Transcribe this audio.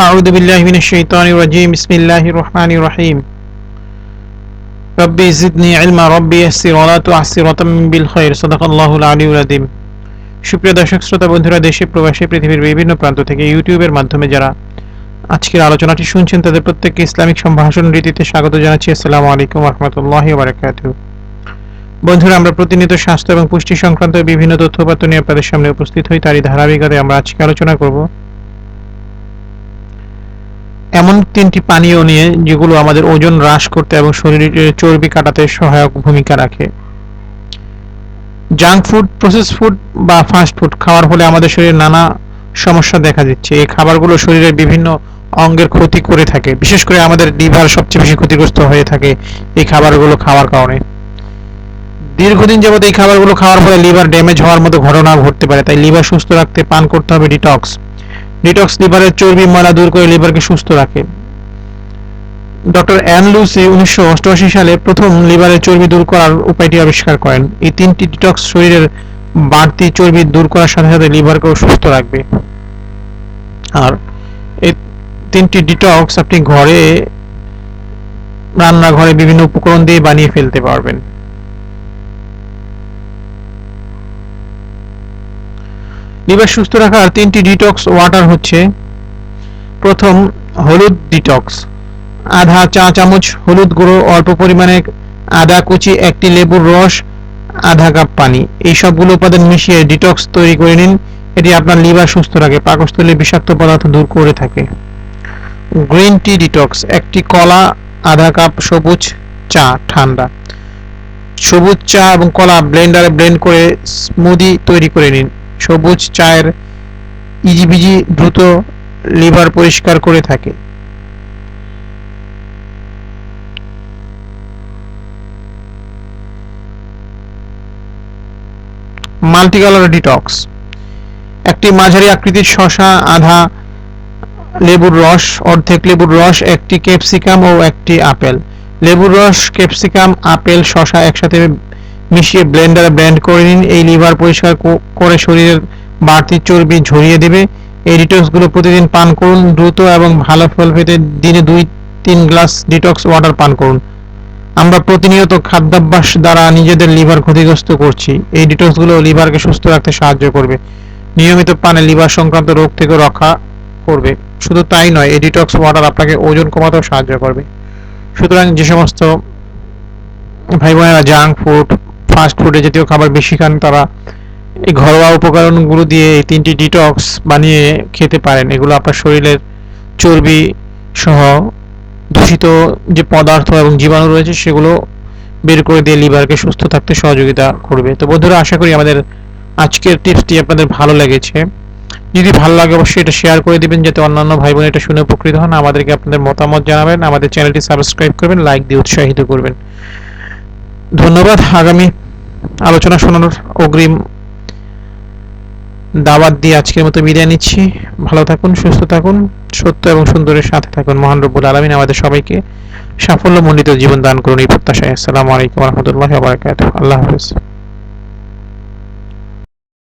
أعوذ بالله من الشيطان الرجيم بسم الله الرحمن الرحيم ربي زدني علما ربي يسر ولا تعسر وتمم بالخير صدق الله العلي العظيم সুপ্রিয় দর্শক শ্রোতা বন্ধুরা দেশে প্রবাসী পৃথিবীর বিভিন্ন প্রান্ত থেকে ইউটিউবের মাধ্যমে যারা আজকের আলোচনাটি শুনছেন তাদের প্রত্যেককে ইসলামিক সম্ভাষণ রীতিতে স্বাগত জানাচ্ছি আসসালামু আলাইকুম রহমতুল্লাহ বারাকাতু বন্ধুরা আমরা প্রতিনিয়ত স্বাস্থ্য এবং পুষ্টি সংক্রান্ত বিভিন্ন তথ্যপাত্র নিয়ে আপনাদের সামনে উপস্থিত হই তারই ধারাবাহিকতায় আমরা আজকে আলোচনা করব এমন তিনটি পানীয় নিয়ে যেগুলো আমাদের ওজন হ্রাস করতে এবং শরীরের চর্বি কাটাতে সহায়ক ভূমিকা রাখে। জাঙ্ক ফুড, প্রসেস ফুড বা ফাস্ট ফুড খাওয়ার ফলে আমাদের শরীরে নানা সমস্যা দেখা দিচ্ছে। এই খাবারগুলো শরীরের বিভিন্ন অঙ্গের ক্ষতি করে থাকে। বিশেষ করে আমাদের লিভার সবচেয়ে বেশি ক্ষতিগ্রস্ত হয়ে থাকে এই খাবারগুলো খাওয়ার কারণে। দীর্ঘদিন যাবত এই খাবারগুলো খাওয়ার ফলে লিভার ড্যামেজ হওয়ার মতো ঘটনা ঘটতে পারে। তাই লিভার সুস্থ রাখতে পান করতে হবে, ডিটক্স। ডিটক্স লিভারের চর্বি, ময়লা দূর করে লিভারকে সুস্থ রাখে। ডক্টর অ্যান লুসি উনিশশো সালে প্রথম লিভারের চর্বি দূর করার উপায়টি আবিষ্কার করেন। এই তিনটি ডিটক্স শরীরের বাড়তি চর্বি দূর করার সাথে সাথে লিভারকেও সুস্থ রাখবে। আর এই তিনটি ডিটক্স আপনি ঘরে, রান্নাঘরে বিভিন্ন উপকরণ দিয়ে বানিয়ে ফেলতে পারবেন। লিভার সুস্থ রাখার তিনটি ডিটক্স ওয়াটার হচ্ছে। প্রথম, হলুদ ডিটক্স আধা চা চামচ হলুদ গুঁড়ো, অল্প পরিমাণে আদা কুচি, একটি লেবুর রস, আধা কাপ পানি। এই সবগুলো উপাদান মিশিয়ে ডিটক্স তৈরি করে নিন। এটি আপনার লিভার সুস্থ রাখে পাকস্থলীর বিষাক্ত পদার্থ দূর করে থাকে। গ্রিন টি ডিটক্স একটি কলা, আধা কাপ সবুজ চা, ঠান্ডা। সবুজ চা এবং কলা ব্লেন্ডারে ব্লেন্ড করে স্মুদি তৈরি করে নিন। সবুজ চায়ের ইজিবিজি দ্রুত লিভার পরিষ্কার করে থাকে। Multicolour detox. একটি মাঝারি আকৃতির শশা আধা লেবুর রস, অর্ধেক লেবুর রস, একটি ক্যাপসিকাম ও একটি আপেল। লেবুর রস, ক্যাপসিকাম, আপেল শশা একসাথে মিশিয়ে ব্লেন্ডারে ব্লেন্ড করে নিন। এই লিভার পরিষ্কার করে শরীরের বাড়তি চর্বি ঝরিয়ে দেবে। এই ডিটক্সগুলো প্রতিদিন পান করুন। দ্রুত এবং ভালো ফল পেতে দিনে দুই, তিন গ্লাস ডিটক্স ওয়াটার পান করুন। আমরা প্রতিনিয়ত খাদ্যাভ্যাস দ্বারা নিজেদের লিভার ক্ষতিগ্রস্ত করছি। এই ডিটক্সগুলো লিভারকে সুস্থ রাখতে সাহায্য করবে। নিয়মিত পানে লিভার সংক্রান্ত রোগ থেকে রক্ষা করবে। শুধু তাই নয়, এই ডিটক্স ওয়াটার আপনাকে ওজন কমাতেও সাহায্য করবে। সুতরাং যে সমস্ত ভাই বোনেরা জাঙ্ক ফুড ফাস্ট ফুডে জাতীয় খাবার বেশি খান, তারা এই ঘরোয়া উপকরণগুলো দিয়ে এই তিনটি ডিটক্স বানিয়ে খেতে পারেন। এগুলো আপনার শরীরের চর্বি সহ দূষিত যে পদার্থ এবং জীবাণু রয়েছে, সেগুলো বের করে দিয়ে লিভারকে সুস্থ থাকতে সহযোগিতা করবে। তো বন্ধুরা, আশা করি আমাদের আজকের টিপসটি আপনাদের ভালো লেগেছে। যদি ভালো লাগে, অবশ্যই এটা শেয়ার করে দিবেন, যাতে অন্যান্য ভাই বোন এটা শুনে উপকৃত হন। আমাদেরকে আপনাদের মতামত জানাবেন। আমাদের চ্যানেলটি সাবস্ক্রাইব করবেন লাইক দিয়ে উৎসাহিত করবেন। ধন্যবাদ। আগামী আলোচনা শোনানোর অগ্রিম দাওয়াত দিয়ে আজকের মতো বিদায় নিচ্ছি। ভালো থাকুন, সুস্থ থাকুন, সত্য এবং সুন্দরের সাথে থাকুন। মহান রব্বুল আলমিন আমাদের সবাইকে সাফল্যমণ্ডিত জীবন দান করুন এই প্রত্যাশায়। আসসালামু আলাইকুম রহমতুল্লাহ আল্লাহ হাফিজ।